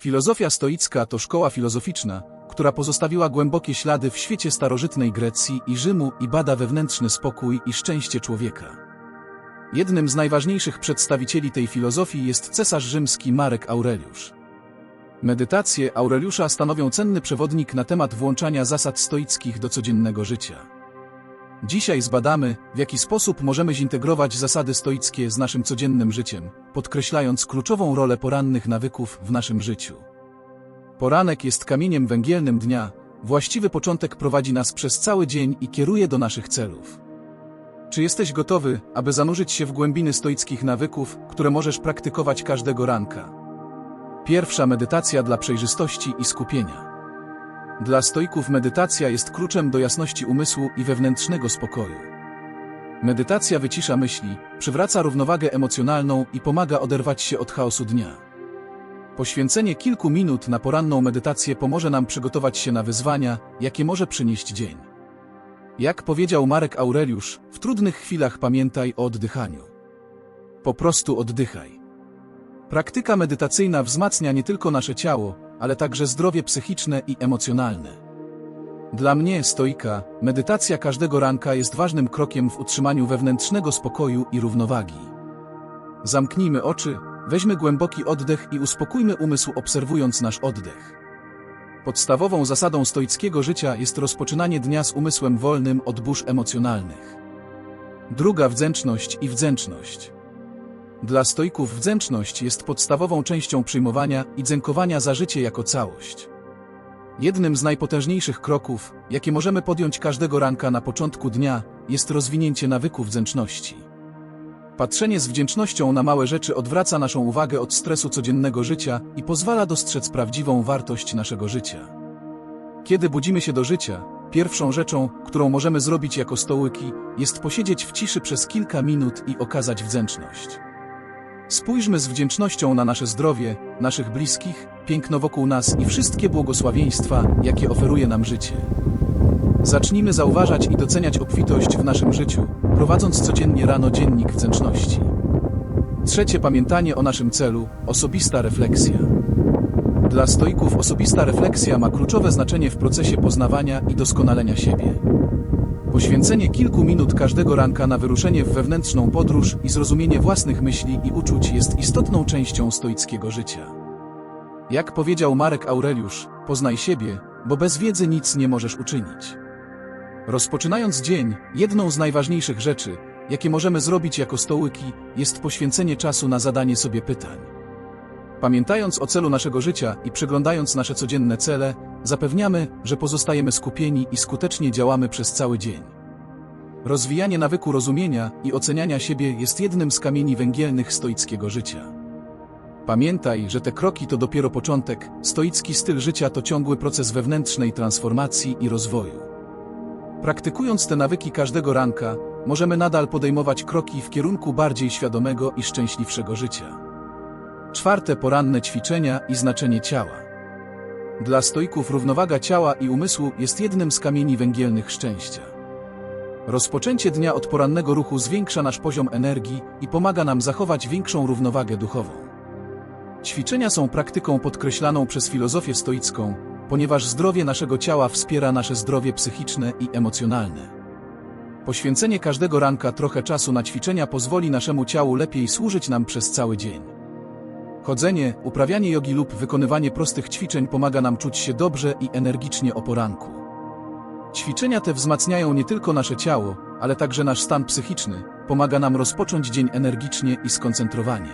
Filozofia stoicka to szkoła filozoficzna, która pozostawiła głębokie ślady w świecie starożytnej Grecji i Rzymu i bada wewnętrzny spokój i szczęście człowieka. Jednym z najważniejszych przedstawicieli tej filozofii jest cesarz rzymski Marek Aureliusz. Medytacje Aureliusza stanowią cenny przewodnik na temat włączania zasad stoickich do codziennego życia. Dzisiaj zbadamy, w jaki sposób możemy zintegrować zasady stoickie z naszym codziennym życiem, podkreślając kluczową rolę porannych nawyków w naszym życiu. Poranek jest kamieniem węgielnym dnia, właściwy początek prowadzi nas przez cały dzień i kieruje do naszych celów. Czy jesteś gotowy, aby zanurzyć się w głębiny stoickich nawyków, które możesz praktykować każdego ranka? Pierwsza medytacja dla przejrzystości i skupienia. Dla stoików medytacja jest kluczem do jasności umysłu i wewnętrznego spokoju. Medytacja wycisza myśli, przywraca równowagę emocjonalną i pomaga oderwać się od chaosu dnia. Poświęcenie kilku minut na poranną medytację pomoże nam przygotować się na wyzwania, jakie może przynieść dzień. Jak powiedział Marek Aureliusz, w trudnych chwilach pamiętaj o oddychaniu. Po prostu oddychaj. Praktyka medytacyjna wzmacnia nie tylko nasze ciało, ale także zdrowie psychiczne i emocjonalne. Dla mnie, stoika, medytacja każdego ranka jest ważnym krokiem w utrzymaniu wewnętrznego spokoju i równowagi. Zamknijmy oczy, weźmy głęboki oddech i uspokójmy umysł obserwując nasz oddech. Podstawową zasadą stoickiego życia jest rozpoczynanie dnia z umysłem wolnym od burz emocjonalnych. Druga wdzięczność i wdzięczność. Dla stoików wdzięczność jest podstawową częścią przyjmowania i dziękowania za życie jako całość. Jednym z najpotężniejszych kroków, jakie możemy podjąć każdego ranka na początku dnia, jest rozwinięcie nawyku wdzięczności. Patrzenie z wdzięcznością na małe rzeczy odwraca naszą uwagę od stresu codziennego życia i pozwala dostrzec prawdziwą wartość naszego życia. Kiedy budzimy się do życia, pierwszą rzeczą, którą możemy zrobić jako stołyki, jest posiedzieć w ciszy przez kilka minut i okazać wdzięczność. Spójrzmy z wdzięcznością na nasze zdrowie, naszych bliskich, piękno wokół nas i wszystkie błogosławieństwa, jakie oferuje nam życie. Zacznijmy zauważać i doceniać obfitość w naszym życiu, prowadząc codziennie rano dziennik wdzięczności. Trzecie pamiętanie o naszym celu osobista refleksja. Dla stoików osobista refleksja ma kluczowe znaczenie w procesie poznawania i doskonalenia siebie. Poświęcenie kilku minut każdego ranka na wyruszenie w wewnętrzną podróż i zrozumienie własnych myśli i uczuć jest istotną częścią stoickiego życia. Jak powiedział Marek Aureliusz, poznaj siebie, bo bez wiedzy nic nie możesz uczynić. Rozpoczynając dzień, jedną z najważniejszych rzeczy, jakie możemy zrobić jako stołyki, jest poświęcenie czasu na zadanie sobie pytań. Pamiętając o celu naszego życia i przeglądając nasze codzienne cele, zapewniamy, że pozostajemy skupieni i skutecznie działamy przez cały dzień. Rozwijanie nawyku rozumienia i oceniania siebie jest jednym z kamieni węgielnych stoickiego życia. Pamiętaj, że te kroki to dopiero początek, stoicki styl życia to ciągły proces wewnętrznej transformacji i rozwoju. Praktykując te nawyki każdego ranka, możemy nadal podejmować kroki w kierunku bardziej świadomego i szczęśliwszego życia. Czwarte poranne ćwiczenia i znaczenie ciała. Dla stoików równowaga ciała i umysłu jest jednym z kamieni węgielnych szczęścia. Rozpoczęcie dnia od porannego ruchu zwiększa nasz poziom energii i pomaga nam zachować większą równowagę duchową. Ćwiczenia są praktyką podkreślaną przez filozofię stoicką, ponieważ zdrowie naszego ciała wspiera nasze zdrowie psychiczne i emocjonalne. Poświęcenie każdego ranka trochę czasu na ćwiczenia pozwoli naszemu ciału lepiej służyć nam przez cały dzień. Chodzenie, uprawianie jogi lub wykonywanie prostych ćwiczeń pomaga nam czuć się dobrze i energicznie o poranku. Ćwiczenia te wzmacniają nie tylko nasze ciało, ale także nasz stan psychiczny, pomaga nam rozpocząć dzień energicznie i skoncentrowanie.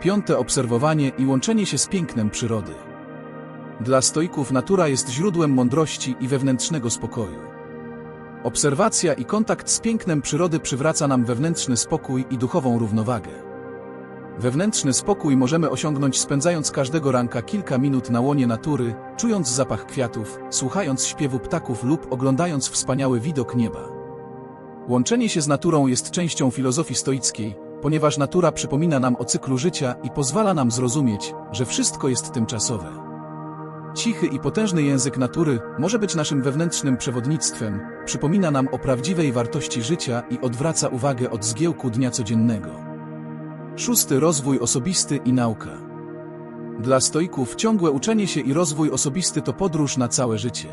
Piąte obserwowanie i łączenie się z pięknem przyrody. Dla stoików natura jest źródłem mądrości i wewnętrznego spokoju. Obserwacja i kontakt z pięknem przyrody przywraca nam wewnętrzny spokój i duchową równowagę. Wewnętrzny spokój możemy osiągnąć spędzając każdego ranka kilka minut na łonie natury, czując zapach kwiatów, słuchając śpiewu ptaków lub oglądając wspaniały widok nieba. Łączenie się z naturą jest częścią filozofii stoickiej, ponieważ natura przypomina nam o cyklu życia i pozwala nam zrozumieć, że wszystko jest tymczasowe. Cichy i potężny język natury może być naszym wewnętrznym przewodnictwem, przypomina nam o prawdziwej wartości życia i odwraca uwagę od zgiełku dnia codziennego. Szósty rozwój osobisty i nauka. Dla stoików ciągłe uczenie się i rozwój osobisty to podróż na całe życie.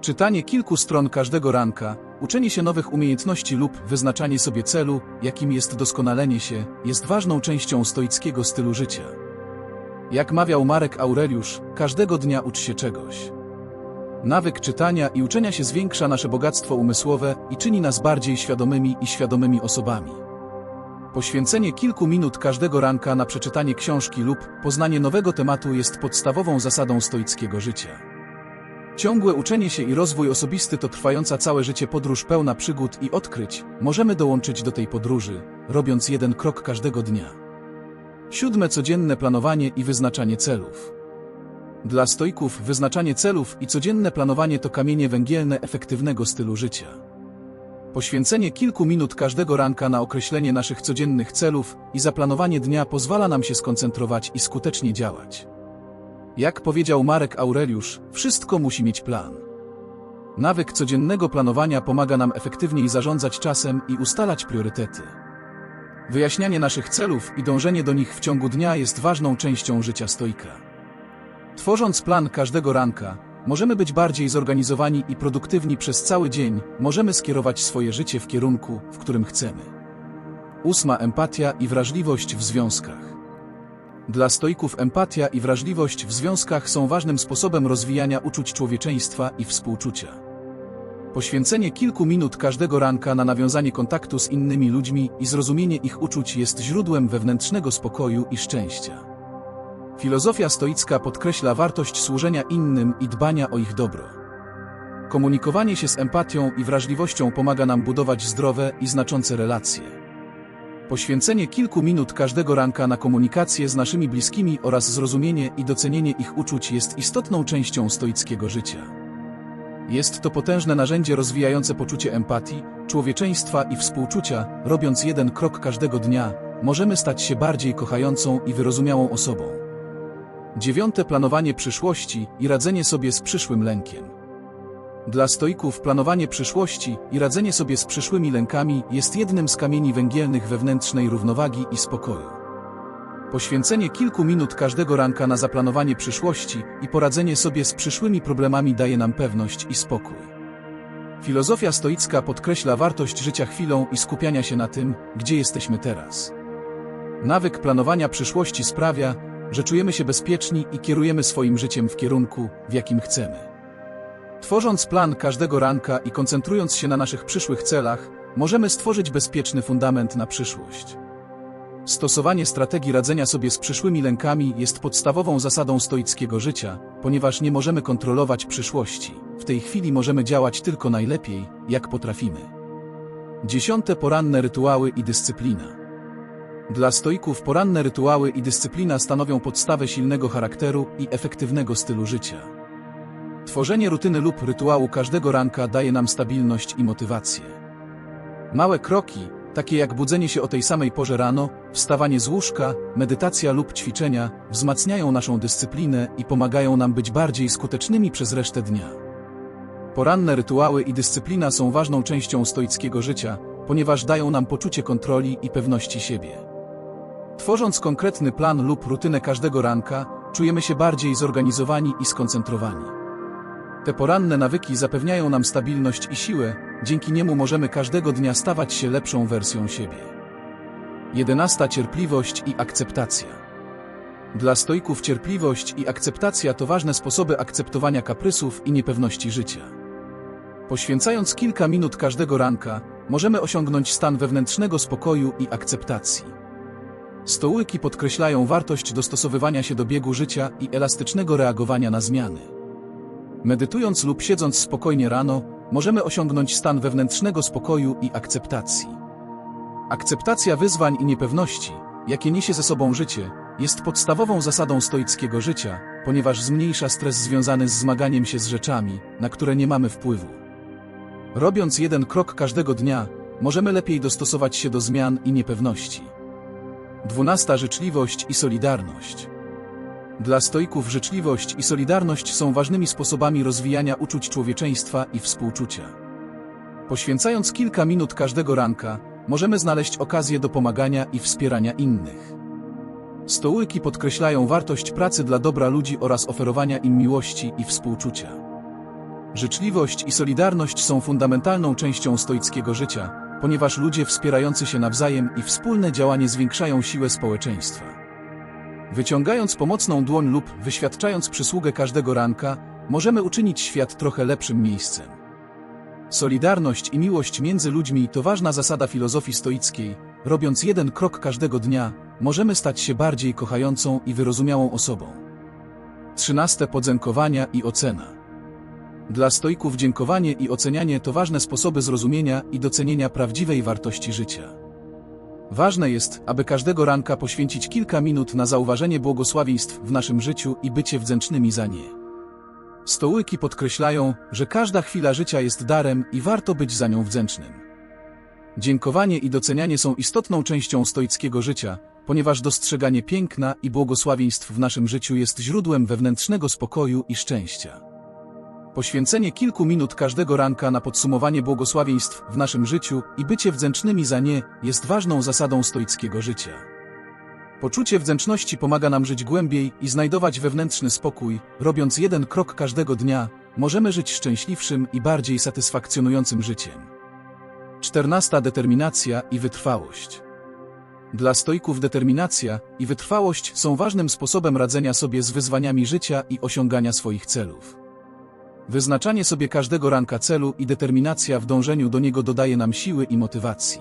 Czytanie kilku stron każdego ranka, uczenie się nowych umiejętności lub wyznaczanie sobie celu, jakim jest doskonalenie się, jest ważną częścią stoickiego stylu życia. Jak mawiał Marek Aureliusz, każdego dnia ucz się czegoś. Nawyk czytania i uczenia się zwiększa nasze bogactwo umysłowe i czyni nas bardziej świadomymi i świadomymi osobami. Poświęcenie kilku minut każdego ranka na przeczytanie książki lub poznanie nowego tematu jest podstawową zasadą stoickiego życia. Ciągłe uczenie się i rozwój osobisty to trwająca całe życie podróż pełna przygód i odkryć. Możemy dołączyć do tej podróży, robiąc jeden krok każdego dnia. Siódme codzienne planowanie i wyznaczanie celów. Dla stoików wyznaczanie celów i codzienne planowanie to kamienie węgielne efektywnego stylu życia. Poświęcenie kilku minut każdego ranka na określenie naszych codziennych celów i zaplanowanie dnia pozwala nam się skoncentrować i skutecznie działać. Jak powiedział Marek Aureliusz, wszystko musi mieć plan. Nawyk codziennego planowania pomaga nam efektywniej zarządzać czasem i ustalać priorytety. Wyjaśnianie naszych celów i dążenie do nich w ciągu dnia jest ważną częścią życia stoika. Tworząc plan każdego ranka, możemy być bardziej zorganizowani i produktywni przez cały dzień, możemy skierować swoje życie w kierunku, w którym chcemy. Ósma empatia i wrażliwość w związkach. Dla stoików empatia i wrażliwość w związkach są ważnym sposobem rozwijania uczuć człowieczeństwa i współczucia. Poświęcenie kilku minut każdego ranka na nawiązanie kontaktu z innymi ludźmi i zrozumienie ich uczuć jest źródłem wewnętrznego spokoju i szczęścia. Filozofia stoicka podkreśla wartość służenia innym i dbania o ich dobro. Komunikowanie się z empatią i wrażliwością pomaga nam budować zdrowe i znaczące relacje. Poświęcenie kilku minut każdego ranka na komunikację z naszymi bliskimi oraz zrozumienie i docenienie ich uczuć jest istotną częścią stoickiego życia. Jest to potężne narzędzie rozwijające poczucie empatii, człowieczeństwa i współczucia, robiąc jeden krok każdego dnia, możemy stać się bardziej kochającą i wyrozumiałą osobą. Dziewiąte planowanie przyszłości i radzenie sobie z przyszłym lękiem. Dla stoików planowanie przyszłości i radzenie sobie z przyszłymi lękami jest jednym z kamieni węgielnych wewnętrznej równowagi i spokoju. Poświęcenie kilku minut każdego ranka na zaplanowanie przyszłości i poradzenie sobie z przyszłymi problemami daje nam pewność i spokój. Filozofia stoicka podkreśla wartość życia chwilą i skupiania się na tym, gdzie jesteśmy teraz. Nawyk planowania przyszłości sprawia, że czujemy się bezpieczni i kierujemy swoim życiem w kierunku, w jakim chcemy. Tworząc plan każdego ranka i koncentrując się na naszych przyszłych celach, możemy stworzyć bezpieczny fundament na przyszłość. Stosowanie strategii radzenia sobie z przyszłymi lękami jest podstawową zasadą stoickiego życia, ponieważ nie możemy kontrolować przyszłości. W tej chwili możemy działać tylko najlepiej, jak potrafimy. Dziesiąte poranne rytuały i dyscyplina. Dla stoików poranne rytuały i dyscyplina stanowią podstawę silnego charakteru i efektywnego stylu życia. Tworzenie rutyny lub rytuału każdego ranka daje nam stabilność i motywację. Małe kroki, takie jak budzenie się o tej samej porze rano, wstawanie z łóżka, medytacja lub ćwiczenia, wzmacniają naszą dyscyplinę i pomagają nam być bardziej skutecznymi przez resztę dnia. Poranne rytuały i dyscyplina są ważną częścią stoickiego życia, ponieważ dają nam poczucie kontroli i pewności siebie. Tworząc konkretny plan lub rutynę każdego ranka, czujemy się bardziej zorganizowani i skoncentrowani. Te poranne nawyki zapewniają nam stabilność i siłę, dzięki niemu możemy każdego dnia stawać się lepszą wersją siebie. Jedenasta cierpliwość i akceptacja. Dla stoików cierpliwość i akceptacja to ważne sposoby akceptowania kaprysów i niepewności życia. Poświęcając kilka minut każdego ranka, możemy osiągnąć stan wewnętrznego spokoju i akceptacji. Stołyki podkreślają wartość dostosowywania się do biegu życia i elastycznego reagowania na zmiany. Medytując lub siedząc spokojnie rano, możemy osiągnąć stan wewnętrznego spokoju i akceptacji. Akceptacja wyzwań i niepewności, jakie niesie ze sobą życie, jest podstawową zasadą stoickiego życia, ponieważ zmniejsza stres związany z zmaganiem się z rzeczami, na które nie mamy wpływu. Robiąc jeden krok każdego dnia, możemy lepiej dostosować się do zmian i niepewności. Dwunasta życzliwość i solidarność. Dla stoików życzliwość i solidarność są ważnymi sposobami rozwijania uczuć człowieczeństwa i współczucia. Poświęcając kilka minut każdego ranka, możemy znaleźć okazję do pomagania i wspierania innych. Stołyki podkreślają wartość pracy dla dobra ludzi oraz oferowania im miłości i współczucia. Życzliwość i solidarność są fundamentalną częścią stoickiego życia, ponieważ ludzie wspierający się nawzajem i wspólne działanie zwiększają siłę społeczeństwa. Wyciągając pomocną dłoń lub wyświadczając przysługę każdego ranka, możemy uczynić świat trochę lepszym miejscem. Solidarność i miłość między ludźmi to ważna zasada filozofii stoickiej. Robiąc jeden krok każdego dnia, możemy stać się bardziej kochającą i wyrozumiałą osobą. 13. Podziękowania i ocena. Dla stoików dziękowanie i ocenianie to ważne sposoby zrozumienia i docenienia prawdziwej wartości życia. Ważne jest, aby każdego ranka poświęcić kilka minut na zauważenie błogosławieństw w naszym życiu i bycie wdzięcznymi za nie. Stołyki podkreślają, że każda chwila życia jest darem i warto być za nią wdzięcznym. Dziękowanie i docenianie są istotną częścią stoickiego życia, ponieważ dostrzeganie piękna i błogosławieństw w naszym życiu jest źródłem wewnętrznego spokoju i szczęścia. Poświęcenie kilku minut każdego ranka na podsumowanie błogosławieństw w naszym życiu i bycie wdzięcznymi za nie jest ważną zasadą stoickiego życia. Poczucie wdzięczności pomaga nam żyć głębiej i znajdować wewnętrzny spokój, robiąc jeden krok każdego dnia, możemy żyć szczęśliwszym i bardziej satysfakcjonującym życiem. 14. Determinacja i wytrwałość. Dla stoików determinacja i wytrwałość są ważnym sposobem radzenia sobie z wyzwaniami życia i osiągania swoich celów. Wyznaczanie sobie każdego ranka celu i determinacja w dążeniu do niego dodaje nam siły i motywacji.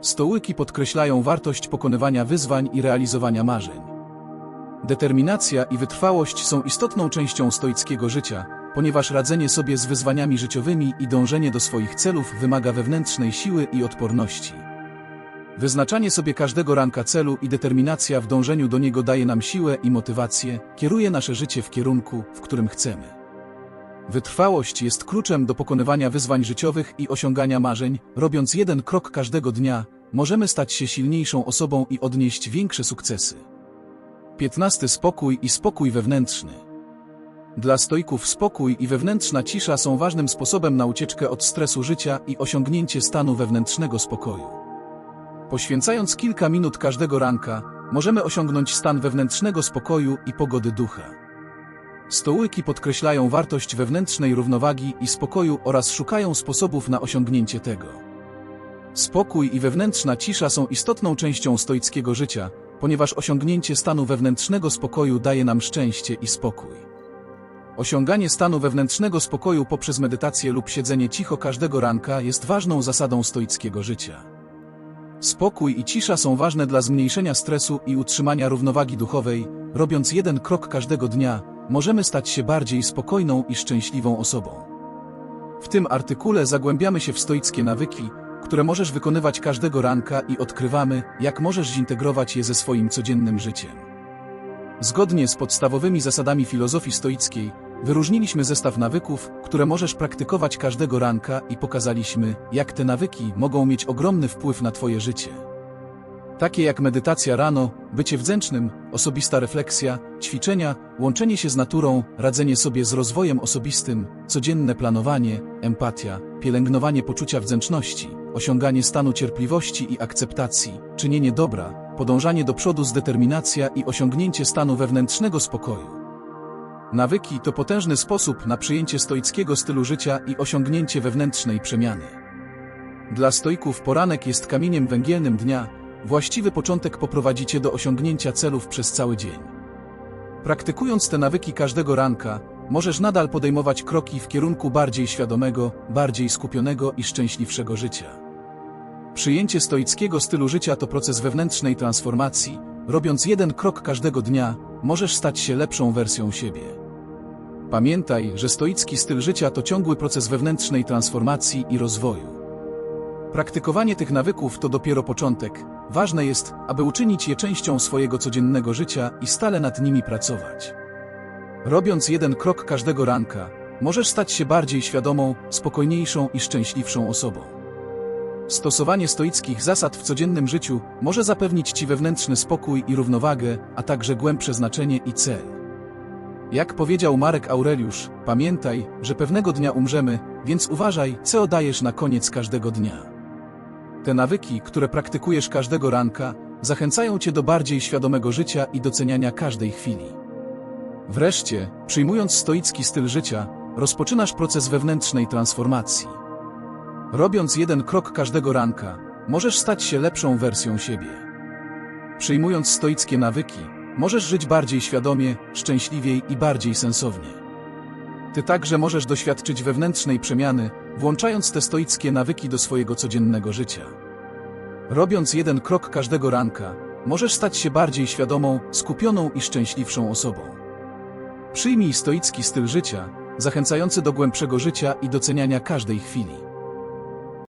Stołyki podkreślają wartość pokonywania wyzwań i realizowania marzeń. Determinacja i wytrwałość są istotną częścią stoickiego życia, ponieważ radzenie sobie z wyzwaniami życiowymi i dążenie do swoich celów wymaga wewnętrznej siły i odporności. Wyznaczanie sobie każdego ranka celu i determinacja w dążeniu do niego daje nam siłę i motywację, kieruje nasze życie w kierunku, w którym chcemy. Wytrwałość jest kluczem do pokonywania wyzwań życiowych i osiągania marzeń, robiąc jeden krok każdego dnia, możemy stać się silniejszą osobą i odnieść większe sukcesy. 15. Spokój i spokój wewnętrzny. Dla stoików spokój i wewnętrzna cisza są ważnym sposobem na ucieczkę od stresu życia i osiągnięcie stanu wewnętrznego spokoju. Poświęcając kilka minut każdego ranka, możemy osiągnąć stan wewnętrznego spokoju i pogody ducha. Stołyki podkreślają wartość wewnętrznej równowagi i spokoju oraz szukają sposobów na osiągnięcie tego. Spokój i wewnętrzna cisza są istotną częścią stoickiego życia, ponieważ osiągnięcie stanu wewnętrznego spokoju daje nam szczęście i spokój. Osiąganie stanu wewnętrznego spokoju poprzez medytację lub siedzenie cicho każdego ranka jest ważną zasadą stoickiego życia. Spokój i cisza są ważne dla zmniejszenia stresu i utrzymania równowagi duchowej, robiąc jeden krok każdego dnia, możemy stać się bardziej spokojną i szczęśliwą osobą. W tym artykule zagłębiamy się w stoickie nawyki, które możesz wykonywać każdego ranka i odkrywamy, jak możesz zintegrować je ze swoim codziennym życiem. Zgodnie z podstawowymi zasadami filozofii stoickiej, wyróżniliśmy zestaw nawyków, które możesz praktykować każdego ranka i pokazaliśmy, jak te nawyki mogą mieć ogromny wpływ na Twoje życie. Takie jak medytacja rano, bycie wdzięcznym, osobista refleksja, ćwiczenia, łączenie się z naturą, radzenie sobie z rozwojem osobistym, codzienne planowanie, empatia, pielęgnowanie poczucia wdzięczności, osiąganie stanu cierpliwości i akceptacji, czynienie dobra, podążanie do przodu z determinacja i osiągnięcie stanu wewnętrznego spokoju. Nawyki to potężny sposób na przyjęcie stoickiego stylu życia i osiągnięcie wewnętrznej przemiany. Dla stoików poranek jest kamieniem węgielnym dnia, Właściwy początek poprowadzi Cię do osiągnięcia celów przez cały dzień. Praktykując te nawyki każdego ranka, możesz nadal podejmować kroki w kierunku bardziej świadomego, bardziej skupionego i szczęśliwszego życia. Przyjęcie stoickiego stylu życia to proces wewnętrznej transformacji. Robiąc jeden krok każdego dnia, możesz stać się lepszą wersją siebie. Pamiętaj, że stoicki styl życia to ciągły proces wewnętrznej transformacji i rozwoju. Praktykowanie tych nawyków to dopiero początek. Ważne jest, aby uczynić je częścią swojego codziennego życia i stale nad nimi pracować. Robiąc jeden krok każdego ranka, możesz stać się bardziej świadomą, spokojniejszą i szczęśliwszą osobą. Stosowanie stoickich zasad w codziennym życiu może zapewnić Ci wewnętrzny spokój i równowagę, a także głębsze znaczenie i cel. Jak powiedział Marek Aureliusz, pamiętaj, że pewnego dnia umrzemy, więc uważaj, co oddajesz na koniec każdego dnia. Te nawyki, które praktykujesz każdego ranka, zachęcają cię do bardziej świadomego życia i doceniania każdej chwili. Wreszcie, przyjmując stoicki styl życia, rozpoczynasz proces wewnętrznej transformacji. Robiąc jeden krok każdego ranka, możesz stać się lepszą wersją siebie. Przyjmując stoickie nawyki, możesz żyć bardziej świadomie, szczęśliwiej i bardziej sensownie. Ty także możesz doświadczyć wewnętrznej przemiany, włączając te stoickie nawyki do swojego codziennego życia. Robiąc jeden krok każdego ranka, możesz stać się bardziej świadomą, skupioną i szczęśliwszą osobą. Przyjmij stoicki styl życia, zachęcający do głębszego życia i doceniania każdej chwili.